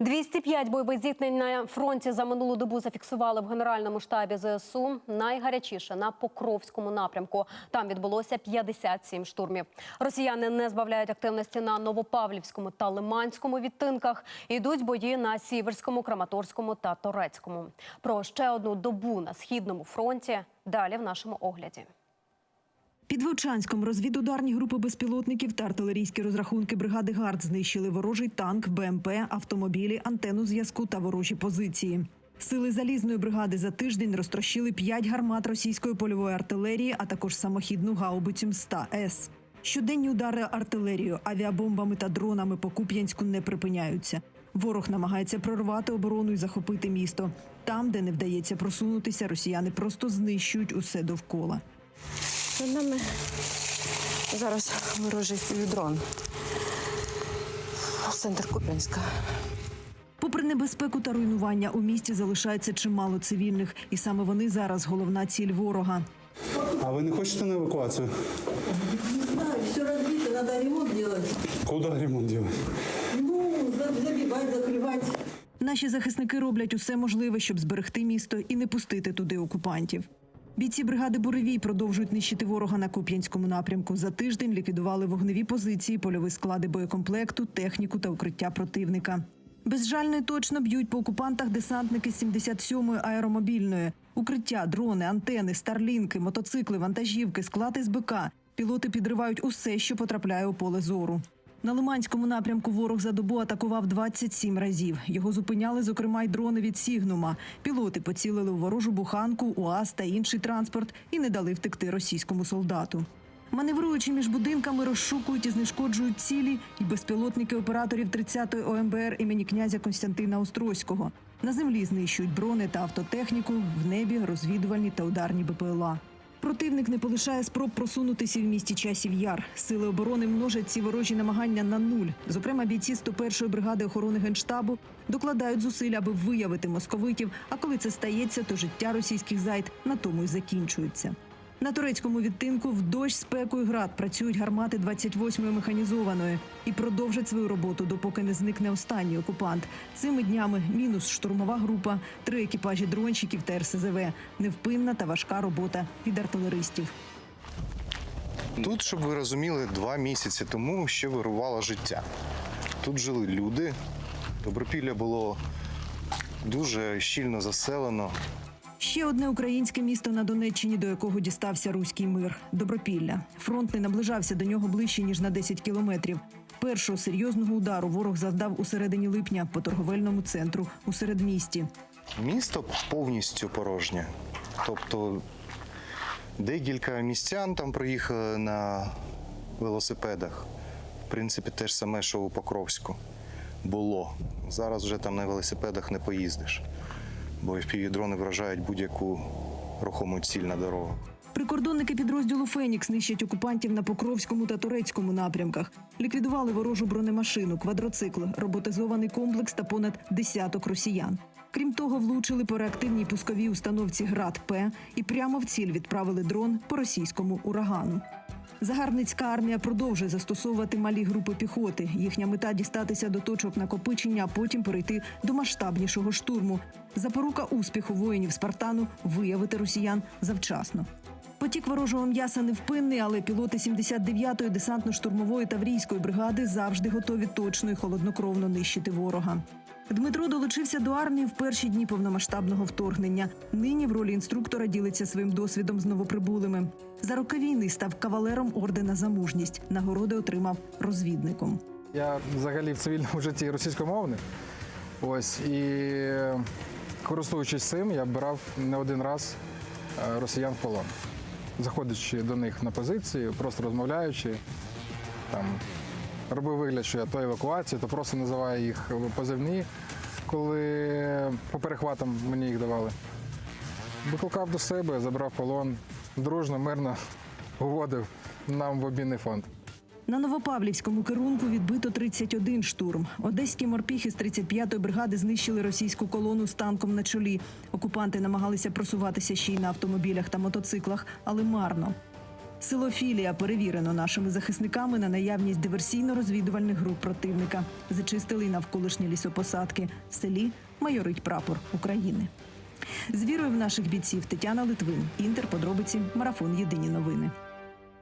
205 бойових зіткнень на фронті за минулу добу зафіксували в генеральному штабі ЗСУ. Найгарячіше на Покровському напрямку. Там відбулося 57 штурмів. Росіяни не збавляють активності на Новопавлівському та Лиманському відтинках. Йдуть бої на Сіверському, Краматорському та Торецькому. Про ще одну добу на східному фронті далі в нашому огляді. Під Вовчанськом розвідударні групи безпілотників та артилерійські розрахунки бригади ГАРД знищили ворожий танк, БМП, автомобілі, антенну зв'язку та ворожі позиції. Сили залізної бригади за тиждень розтрощили 5 гармат російської польової артилерії, а також самохідну гаубицю М100С. Щоденні удари артилерією, авіабомбами та дронами по Куп'янську не припиняються. Ворог намагається прорвати оборону і захопити місто. Там, де не вдається просунутися, росіяни просто знищують усе довкола. Над нами зараз ворожий дрон. Центр Куп'янська. Попри небезпеку та руйнування, у місті залишається чимало цивільних, і саме вони зараз головна ціль ворога. А вы не хочете на эвакуацию? Не знаю, все разбито, надо ремонт делать. Куда ремонт делать? Ну, за- забивать, закрывать. Наші захисники роблять усе можливе, щоб зберегти місто і не пустити туди окупантів. Бійці бригади Буревій продовжують нищити ворога на Куп'янському напрямку. За тиждень ліквідували вогневі позиції, польові склади боєкомплекту, техніку та укриття противника. Безжально і точно б'ють по окупантах десантники 77-ї аеромобільної. Укриття, дрони, антени, старлінки, мотоцикли, вантажівки, склад СБК. Пілоти підривають усе, що потрапляє у поле зору. На Лиманському напрямку ворог за добу атакував 27 разів. Його зупиняли, зокрема, й дрони від Сігнума. Пілоти поцілили у ворожу буханку, УАЗ та інший транспорт і не дали втекти російському солдату. Маневруючи між будинками, розшукують і знешкоджують цілі і безпілотники операторів 30-ї ОМБР імені князя Константина Острозького. На землі знищують дрони та автотехніку, в небі розвідувальні та ударні БПЛА. Противник не полишає спроб просунутися в місті часів яр. Сили оборони множать ці ворожі намагання на нуль. Зокрема, бійці 101-ї бригади охорони генштабу докладають зусиль, аби виявити московитів. А коли це стається, то життя російських зайд на тому й закінчується. На турецькому відтинку в дощ, спеку і град працюють гармати 28-ї механізованої і продовжать свою роботу, допоки не зникне останній окупант. Цими днями мінус штурмова група, три екіпажі дронщиків та РСЗВ. Невпинна та важка робота від артилеристів. Тут, щоб ви розуміли, два місяці тому ще вирувало життя. Тут жили люди. Добропілля було дуже щільно заселено. Ще одне українське місто на Донеччині, до якого дістався руський мир Добропілля. Фронт не наближався до нього ближче ніж на 10 кілометрів. Першого серйозного удару ворог завдав у середині липня по торговельному центру у середмісті. Місто повністю порожнє. Тобто декілька містян там проїхали на велосипедах. В принципі, те ж саме, що у Покровську було. Зараз вже там на велосипедах не поїздиш, бо FPV-дрони вражають будь-яку рухому ціль на дорогу. Прикордонники підрозділу Фенікс нищать окупантів на Покровському та Турецькому напрямках. Ліквідували ворожу бронемашину, квадроцикл, роботизований комплекс та понад десяток росіян. Крім того, влучили по реактивній пусковій установці ГРАД П і прямо в ціль відправили дрон по російському урагану. Загарбницька армія продовжує застосовувати малі групи піхоти. Їхня мета дістатися до точок накопичення, а потім перейти до масштабнішого штурму. Запорука успіху воїнів Спартану виявити росіян завчасно. Потік ворожого м'яса невпинний, але пілоти 79-ї десантно-штурмової таврійської бригади завжди готові точно і холоднокровно нищити ворога. Дмитро долучився до армії в перші дні повномасштабного вторгнення. Нині в ролі інструктора ділиться своїм досвідом з новоприбулими. За роки війни став кавалером ордена за мужність. Нагороди отримав розвідником. Я взагалі в цивільному житті російськомовний. Ось і користуючись цим, я брав не один раз е, росіян в полон. Заходячи до них на позиції, просто розмовляючи, там робив вигляд, що я то евакуація, то просто називаю їх позивні, коли по перехватам мені їх давали. Викликав до себе, забрав полон, дружно, мирно уводив нам в обмінний фонд. На Новопавлівському керунку відбито 31 штурм. Одеські морпіхи з 35-ї бригади знищили російську колону з танком на чолі. Окупанти намагалися просуватися ще й на автомобілях та мотоциклах, але марно. Село Філія перевірено нашими захисниками на наявність диверсійно-розвідувальних груп противника. Зачистили й навколишні лісопосадки. В селі майорить прапор України. З вірою в наших бійців Тетяна Литвин. Інтер. Подробиці. Марафон. Єдині новини.